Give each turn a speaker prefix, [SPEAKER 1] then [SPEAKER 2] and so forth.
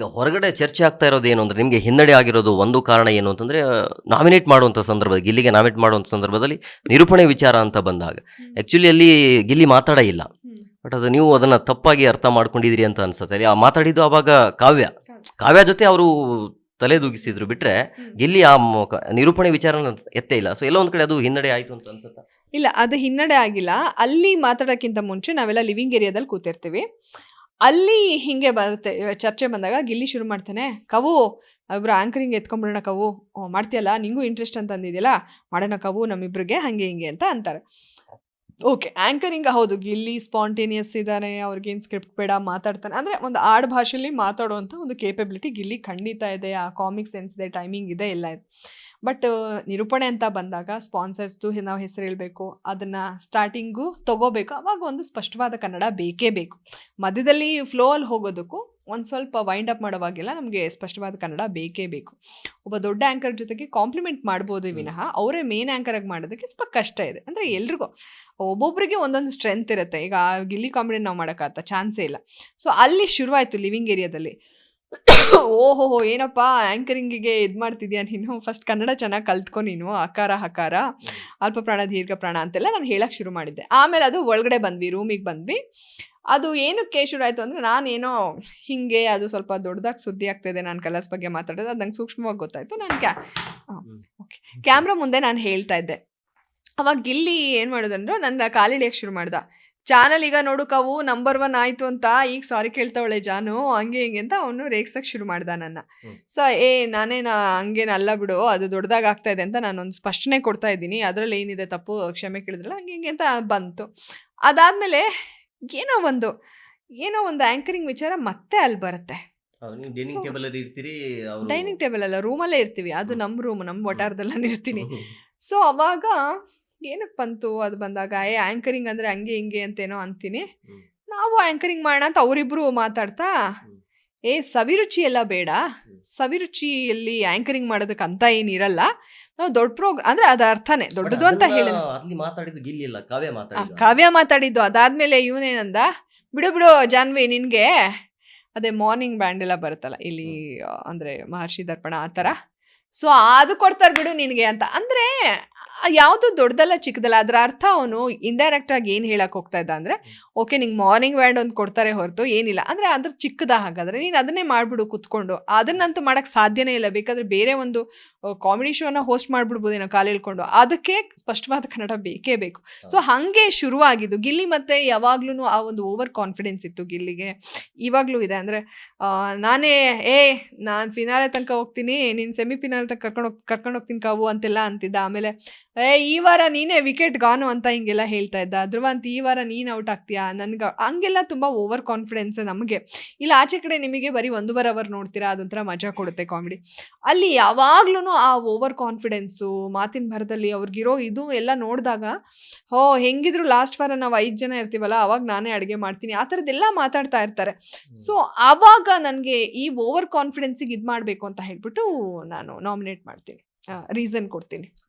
[SPEAKER 1] ಈಗ ಹೊರಗಡೆ ಚರ್ಚೆ ಆಗ್ತಾ ಇರೋದು ಏನು ಅಂದ್ರೆ ನಿಮಗೆ ಹಿನ್ನಡೆ ಆಗಿರೋದು ಒಂದು ಕಾರಣ ಏನು ಅಂತಂದ್ರೆ ನಾಮಿನೇಟ್ ಮಾಡುವಂಥ ಸಂದರ್ಭದಲ್ಲಿ ಗಿಲ್ಲಿಗೆ ನಾಮಿನೇಟ್ ಮಾಡುವಂಥ ಸಂದರ್ಭದಲ್ಲಿ ನಿರೂಪಣೆ ವಿಚಾರ ಅಂತ ಬಂದಾಗ. ಆ್ಯಕ್ಚುಲಿ ಅಲ್ಲಿ ಗಿಲ್ಲಿ ಮಾತಾಡ ಇಲ್ಲ. ಬಟ್ ಅದು ನೀವು ಅದನ್ನ ತಪ್ಪಾಗಿ ಅರ್ಥ ಮಾಡ್ಕೊಂಡಿದ್ದೀರಿ ಅಂತ ಅನ್ಸುತ್ತೆ. ಅಲ್ಲಿ ಆ ಮಾತಾಡಿದ್ದು ಆವಾಗ ಕಾವ್ಯ. ಕಾವ್ಯ. ಜೊತೆ ಅವರು ತಲೆದೂಗಿಸಿದ್ರು ಬಿಟ್ರೆ ಗಿಲ್ಲಿ ಆ ನಿರೂಪಣೆ ವಿಚಾರ ಎತ್ತೇ ಇಲ್ಲ. ಸೊ ಎಲ್ಲೋ ಒಂದು ಕಡೆ ಅದು ಹಿನ್ನಡೆ ಆಯಿತು ಅಂತ ಅನ್ಸುತ್ತೆ?
[SPEAKER 2] ಇಲ್ಲ ಅದು ಹಿನ್ನಡೆ ಆಗಿಲ್ಲ. ಅಲ್ಲಿ ಮಾತಾಡೋಕ್ಕಿಂತ ಮುಂಚೆ ನಾವೆಲ್ಲ ಲಿವಿಂಗ್ ಏರಿಯಾದಲ್ಲಿ ಕೂತಿರ್ತೀವಿ. ಅಲ್ಲಿ ಹಿಂಗೆ ಬರುತ್ತೆ. ಚರ್ಚೆ ಬಂದಾಗ ಗಿಲ್ಲಿ ಶುರು ಮಾಡ್ತಾನೆ ಕವು ಒಬ್ರು ಆಂಕರಿಂಗ್ ಎತ್ಕೊಂಡ್ಬಿಡೋಣ ಕವು ಮಾಡ್ತೀಯಲ್ಲ, ನಿಂಗೂ ಇಂಟ್ರೆಸ್ಟ್ ಅಂತ ಅಂದಿದ್ಯಲ್ಲ, ಮಾಡೋಣ ಕವು ನಮ್ಮಿಬ್ರಿಗೆ, ಹಂಗೆ ಹಿಂಗೆ ಅಂತ ಅಂತಾರೆ. ಓಕೆ ಆಂಕರಿಂಗ್ ಹೌದು, ಗಿಲ್ಲಿ ಸ್ಪಾಂಟೇನಿಯಸ್ ಇದ್ದಾನೆ ಅವ್ರಿಗೇನು ಸ್ಕ್ರಿಪ್ಟ್ ಬೇಡ, ಮಾತಾಡ್ತಾನೆ. ಅಂದರೆ ಒಂದು ಆಡ್ ಭಾಷೆಯಲ್ಲಿ ಮಾತಾಡುವಂಥ ಒಂದು ಕೇಪಬಿಲಿಟಿ ಗಿಲ್ಲಿ ಖಂಡಿತ ಇದೆ. ಆ ಕಾಮಿಕ್ ಸೆನ್ಸ್ ಇದೆ ಟೈಮಿಂಗ್ ಇದೆ, ಎಲ್ಲ ಇದೆ. ಬಟ್ ನಿರೂಪಣೆ ಅಂತ ಬಂದಾಗ ಸ್ಪಾನ್ಸರ್ಸ್ದು ನಾವು ಹೆಸರು ಹೇಳಬೇಕು. ಅದನ್ನು ಸ್ಟಾರ್ಟಿಂಗು ತಗೋಬೇಕು. ಅವಾಗ ಒಂದು ಸ್ಪಷ್ಟವಾದ ಕನ್ನಡ ಬೇಕೇ ಬೇಕು. ಮಧ್ಯದಲ್ಲಿ ಫ್ಲೋ ಅಲ್ಲಿ ಹೋಗೋದಕ್ಕೂ ಒಂದು ಸ್ವಲ್ಪ ವೈಂಡ್ ಅಪ್ ಮಾಡೋವಾಗೆಲ್ಲ ನಮಗೆ ಸ್ಪಷ್ಟವಾದ ಕನ್ನಡ ಬೇಕೇ ಬೇಕು. ಒಬ್ಬ ದೊಡ್ಡ ಆ್ಯಂಕರ್ ಜೊತೆಗೆ ಕಾಂಪ್ಲಿಮೆಂಟ್ ಮಾಡ್ಬೋದು ವಿನಃ ಅವರೇ ಮೇನ್ ಆ್ಯಂಕರಾಗಿ ಮಾಡೋದಕ್ಕೆ ಸ್ವಲ್ಪ ಕಷ್ಟ ಇದೆ. ಅಂದರೆ ಎಲ್ರಿಗೂ ಒಬ್ಬೊಬ್ಬರಿಗೆ ಒಂದೊಂದು ಸ್ಟ್ರೆಂತ್ ಇರುತ್ತೆ. ಈಗ ಗಿಲ್ಲಿ ಕಾಮಿಡಿ ನಾವು ಮಾಡೋಕ್ಕಾಗತ್ತ ಚಾನ್ಸೇ ಇಲ್ಲ. ಸೊ ಅಲ್ಲಿ ಶುರುವಾಯಿತು ಲಿವಿಂಗ್ ಏರಿಯಾದಲ್ಲಿ ಓಹೋ ಏನಪ್ಪ ಆ್ಯಂಕರಿಂಗಿಗೆ ಇದು ಮಾಡ್ತಿದ್ಯಾ ನೀನು? ಫಸ್ಟ್ ಕನ್ನಡ ಚೆನ್ನಾಗಿ ಕಲ್ತ್ಕೊ ನೀನು. ಅಕಾರ ಹಕಾರ ಅಲ್ಪ ಪ್ರಾಣ ದೀರ್ಘ ಪ್ರಾಣ ಅಂತೆಲ್ಲ ನಾನು ಹೇಳಕ್ಕೆ ಶುರು ಮಾಡಿದ್ದೆ. ಆಮೇಲೆ ಅದು ಒಳಗಡೆ ಬಂದ್ವಿ ರೂಮಿಗೆ ಬಂದ್ವಿ. ಅದು ಏನಕ್ಕೆ ಶುರು ಆಯಿತು ಅಂದರೆ ನಾನೇನೋ ಹಿಂಗೆ ಅದು ಸ್ವಲ್ಪ ದೊಡ್ಡದಾಗಿ ಸುದ್ದಿ ಆಗ್ತಾಯಿದೆ ನಾನು ಕಲರ್ಸ್ ಬಗ್ಗೆ ಮಾತಾಡೋದು ಅದು ನಂಗೆ ಸೂಕ್ಷ್ಮವಾಗಿ ಗೊತ್ತಾಯಿತು. ನಾನು ಕ್ಯಾ ಓಕೆ ಕ್ಯಾಮ್ರಾ ಮುಂದೆ ನಾನು ಹೇಳ್ತಾ ಇದ್ದೆ. ಅವಾಗ ಗಿಲ್ಲಿ ಏನು ಮಾಡೋದಂದ್ರೆ ನನ್ನ ಕಾಲಿಳಿಯಕ್ಕೆ ಶುರು ಮಾಡ್ದ. ಚಾನಲ್ ಈಗ ನೋಡು ಕಾವು ನಂಬರ್ ಒನ್ ಆಯಿತು ಅಂತ ಈಗ ಸಾರಿ ಕೇಳ್ತಾವಳೆ ಜಾನು ಹಂಗೆ ಹಿಂಗೆ ಅಂತ ಅವನು ರೇಗ್ಸಕ್ಕೆ ಶುರು ಮಾಡ್ದ ನನ್ನ. ಸೊ ಏ ನಾನೇನು ಹಂಗೇನು ಅಲ್ಲ ಬಿಡು ಅದು ದೊಡ್ಡದಾಗ ಆಗ್ತಾ ಇದೆ ಅಂತ ನಾನೊಂದು ಸ್ಪಷ್ಟನೆ ಕೊಡ್ತಾ ಇದ್ದೀನಿ. ಅದರಲ್ಲಿ ಏನಿದೆ ತಪ್ಪು ಕ್ಷಮೆ ಕೇಳಿದ್ರಲ್ಲ ಹಂಗೆ ಹಿಂಗೆ ಅಂತ ಬಂತು. ಅದಾದಮೇಲೆ ಏನೋ ಒಂದು ಏನೋ ಒಂದು ಆಂಕರಿಂಗ್ ವಿಚಾರ ಮತ್ತೆ ಅಲ್ಲಿ ಬರುತ್ತೆ
[SPEAKER 1] ಡೈನಿಂಗ್ ಟೇಬಲ್ ಅಲ್ಲಿ ಇರ್ತೀರಿ
[SPEAKER 2] ಡೈನಿಂಗ್ ಟೇಬಲ್ ಅಲ್ಲ ರೂಮಲ್ಲೇ ಇರ್ತೀವಿ ಅದು. ನಮ್ಮ ರೂಮ್ ನಮ್ಮ ಒಟಾರದಲ್ಲ ಇರ್ತೀನಿ. ಸೊ ಅವಾಗ ಏನಕ್ಕೆ ಬಂತು ಅದು ಬಂದಾಗ ಏ ಆ್ಯಂಕರಿಂಗ್ ಅಂದರೆ ಹಂಗೆ ಹಿಂಗೆ ಅಂತೇನೋ ಅಂತೀನಿ ನಾವು ಆ್ಯಂಕರಿಂಗ್ ಮಾಡೋಣ ಅಂತ ಅವರಿಬ್ರು ಮಾತಾಡ್ತಾ. ಏ ಸವಿರುಚಿ ಎಲ್ಲ ಬೇಡ ಸವಿರುಚಿಯಲ್ಲಿ ಆಂಕರಿಂಗ್ ಮಾಡೋದಕ್ಕೆ ಅಂತ ಏನಿರಲ್ಲ. ನಾವು ದೊಡ್ಡ ಪ್ರೋಗ್ರಾಮ್ ಅಂದ್ರೆ ಅದರ ಅರ್ಥನೇ. ದೊಡ್ಡದು ಅಂತ ಹೇಳಿ
[SPEAKER 1] ಅಲ್ಲಿ ಮಾತಾಡಿದ್ದು ಕಾವ್ಯ ಮಾತಾಡಿದ್ದು.
[SPEAKER 2] ಕಾವ್ಯ ಮಾತಾಡಿದ್ದು. ಅದಾದ್ಮೇಲೆ ಇವನೇನಂದ ಬಿಡು ಬಿಡು ಜಾನ್ವಿ ನಿನ್ಗೆ ಅದೇ ಮಾರ್ನಿಂಗ್ ಬ್ಯಾಂಡ್ ಎಲ್ಲ ಬರುತ್ತಲ್ಲ ಇಲ್ಲಿ ಅಂದ್ರೆ ಮಹರ್ಷಿ ದರ್ಪಣ ಆ ಥರ ಸೊ ಅದು ಕೊಡ್ತಾರೆ ಬಿಡು ನಿನಗೆ ಅಂತ. ಅಂದ್ರೆ ಯಾವುದು ದೊಡ್ಡದಲ್ಲ ಚಿಕ್ಕದಲ್ಲ ಅದರ ಅರ್ಥ ಅವನು ಇಂಡೈರೆಕ್ಟ್ ಆಗಿ ಏನು ಹೇಳಕ್ ಹೋಗ್ತಾ ಇದ್ದ ಅಂದ್ರೆ ಓಕೆ ನಿಂಗೆ ಮಾರ್ನಿಂಗ್ ವ್ಯಾಂಡ್ ಒಂದು ಕೊಡ್ತಾರೆ ಹೊರತು ಏನಿಲ್ಲ. ಅಂದ್ರೆ ಅದ್ರ ಚಿಕ್ಕದ ಹಾಗಾದ್ರೆ ನೀನು ಅದನ್ನೇ ಮಾಡ್ಬಿಡು ಕುತ್ಕೊಂಡು ಅದನ್ನಂತೂ ಮಾಡಕ್ ಸಾಧ್ಯನೇ ಇಲ್ಲ. ಬೇಕಾದ್ರೆ ಬೇರೆ ಒಂದು ಕಾಮಿಡಿ ಶೋನ ಹೋಸ್ಟ್ ಮಾಡ್ಬಿಡ್ಬೋದೇನೋ ಕಾಲು ಹೇಳ್ಕೊಂಡು ಅದಕ್ಕೆ ಸ್ಪಷ್ಟವಾದ ಕನ್ನಡ ಬೇಕೇ ಬೇಕು. ಸೊ ಹಾಗೆ ಶುರುವಾಗಿದ್ದು. ಗಿಲ್ಲಿ ಮತ್ತೆ ಯಾವಾಗ್ಲೂ ಆ ಒಂದು ಓವರ್ ಕಾನ್ಫಿಡೆನ್ಸ್ ಇತ್ತು ಗಿಲ್ಲಿಗೆ. ಇವಾಗಲೂ ಇದೆ ಅಂದರೆ ನಾನೇ ಏ ನಾನು ಫಿನಾಲೆ ತನಕ ಹೋಗ್ತೀನಿ ನೀನು ಸೆಮಿ ಫಿನಾಲ್ ತನಕ ಕರ್ಕೊಂಡು ಹೋಗ್ ಕರ್ಕೊಂಡು ಹೋಗ್ತೀನಿ ಕಾವು ಅಂತೆಲ್ಲ ಅಂತಿದ್ದ. ಆಮೇಲೆ ಏ ಈ ವಾರ ನೀನೇ ವಿಕೆಟ್ ಗಾನು ಅಂತ ಹಿಂಗೆಲ್ಲ ಹೇಳ್ತಾ ಇದ್ದ. ಧ್ರುವಂತ್ ಈ ವಾರ ನೀನು ಔಟ್ ಆಗ್ತೀಯಾ? ನನ್ಗೆ ಹಂಗೆಲ್ಲ ತುಂಬ ಓವರ್ ಕಾನ್ಫಿಡೆನ್ಸ್ ನಮಗೆ. ಇಲ್ಲ ಆಚೆ ಕಡೆ ನಿಮಗೆ ಬರೀ ಒಂದೂವರೆ ಅವರ್ ನೋಡ್ತೀರಾ? ಅದೊಂಥರ ಮಜಾ ಕೊಡುತ್ತೆ ಕಾಮಿಡಿ ಅಲ್ಲಿ ಯಾವಾಗ್ಲೂ ಆ ಓವರ್ ಕಾನ್ಫಿಡೆನ್ಸು ಮಾತಿನ ಭರದಲ್ಲಿ ಅವ್ರಿಗಿರೋ ಇದು ಎಲ್ಲ ನೋಡಿದಾಗ ಹೋ ಹೆಂಗಿದ್ರು ಲಾಸ್ಟ್ ವಾರ ನಾವು ಐದು ಜನ ಇರ್ತೀವಲ್ಲ ಅವಾಗ ನಾನೇ ಅಡುಗೆ ಮಾಡ್ತೀನಿ. ಆ ಥರದ್ದೆಲ್ಲ ಮಾತಾಡ್ತಾ ಇರ್ತಾರೆ. ಸೊ ಆವಾಗ ನನಗೆ ಈ ಓವರ್ ಕಾನ್ಫಿಡೆನ್ಸಿಗೆ ಇದು ಮಾಡಬೇಕು ಅಂತ ಹೇಳ್ಬಿಟ್ಟು ನಾನು ನಾಮಿನೇಟ್ ಮಾಡ್ತೀನಿ. ರೀಸನ್ ಕೊಡ್ತೀನಿ.